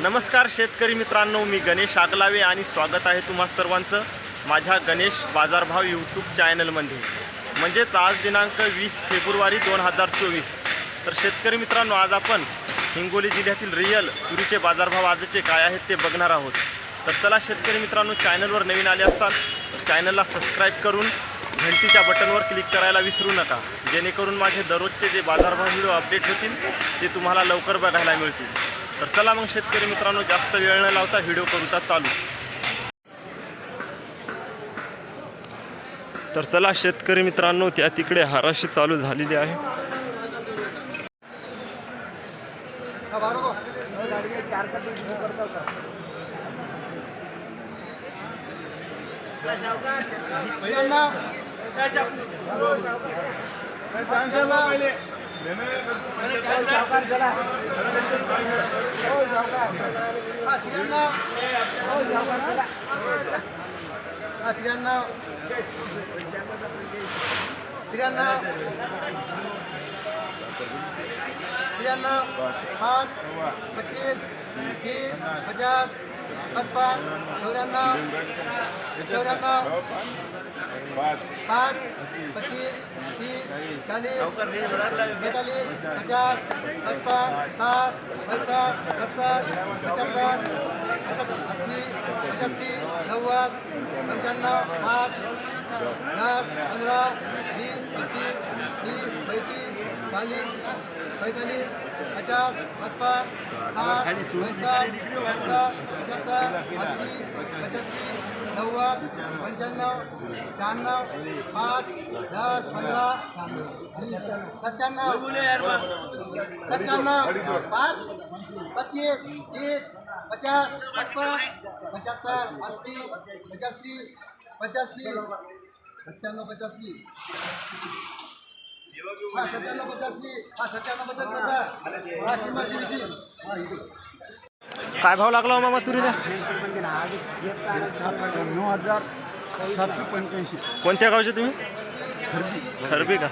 नमस्कार शेतकरी मित्रांनो मी गणेश आगलावे आणि स्वागत आहे तुम्हा सर्वांचं माझ्या गणेश बाजारभाव यूट्यूब चॅनलमध्ये. म्हणजेच आज दिनांक वीस फेब्रुवारी दोन हजार चोवीस. तर शेतकरी मित्रांनो आज आपण हिंगोली जिल्ह्यातील रिअल तुरीचे बाजारभाव आजचे काय आहेत ते बघणार आहोत. तर चला शेतकरी मित्रांनो चॅनलवर नवीन आले असतात तर चॅनलला सबस्क्राईब करून घंटीच्या बटनवर क्लिक करायला विसरू नका. जेणेकरून माझे दररोजचे जे बाजारभाव व्हिडिओ अपडेट होतील ते तुम्हाला लवकर बघायला मिळतील. तर चला मग शेतकरी मित्रांनो जास्त वेळ न लावता व्हिडिओ करूता चालू. तर चला शेतकरी मित्रांनो त्या तिकडे हाराशी चालू झालेली आहे. त्र्याण्णव त्र्याण्णव त्र्याण्णव पाच पच्चीस तीस पचास पचपन चौऱ्याण्णव चौऱ्याण्णव पाच. पच्चीस तीस चालीस बेतालीस पचास पचपन साठ पैंसठ सत्तर पचहत्तर अस्सी पचासी नव्वद पंच्याण्णव साठ. दस पंधरा वीस पंचवीस तीस पैंतीस चाळीस पैंतालीस पचास पचपन साठ सत्तर पचहत्तर अस्सी पचासी नव्वद पंच्याण्णव शहाण्णव पाच दस पंधरा सत्त्याण्णव सत्त्याण्णव पाच पच्चीस तीस पचास पचपन पचहत्तर अस्सी पचासी पचासी सत्त्याण्णव पचासी हा सत्त्याण्णव पचासी हा सत्त्याण्णव पचासी हा किंमत? हा काय भाव लागला हो मामा तुरीला? नऊ हजार सातशे पंच्याऐंशी. कोणत्या गावचे तुम्ही? खरबी. का?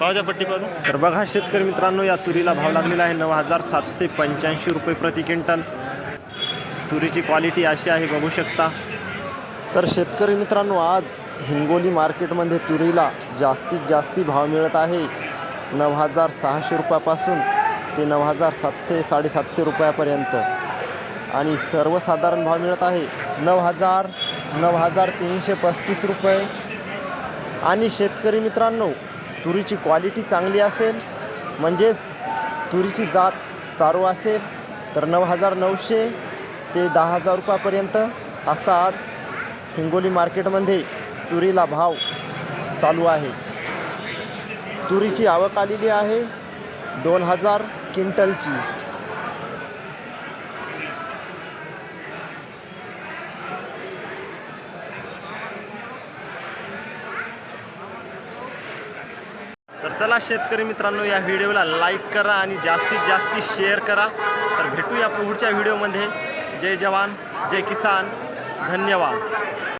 पावत्या पट्टी पावत्या तर बघा शेतकरी मित्रांनो या तुरीला भाव लागलेला आहे नऊ हजार सातशे पंच्याऐंशी रुपये प्रति क्विंटल. तुरीची क्वालिटी अशी आहे बघू शकता. तर शेतकरी मित्रांनो आज हिंगोली मार्केटमध्ये तुरीला जास्तीत जास्ती भाव मिळत आहे. नऊ हजार सहाशे रुपयापासून ते नऊ हजार सातशे साडेसातशे रुपयापर्यंत. आणि सर्वसाधारण भाव मिळत आहे नऊ हजार नऊ हजार तीनशे पस्तीस रुपये. आणि शेतकरी मित्रांनो तुरीची क्वालिटी चांगली असेल म्हणजेच तुरीची जात चारू असेल तर नऊ हजार नऊशे ते दहा हजार रुपयापर्यंत असा आज हिंगोली मार्केटमध्ये तुरीला भाव चालू आहे. तुरीची आवक आलेली आहे दोन हजार क्विंटलची. तर चला शेतकरी मित्रांनो या व्हिडिओला लाईक करा आणि जास्तीत जास्त शेअर करा. तर भेटूया पुढच्या व्हिडिओमध्ये. जय जवान जय किसान. धन्यवाद.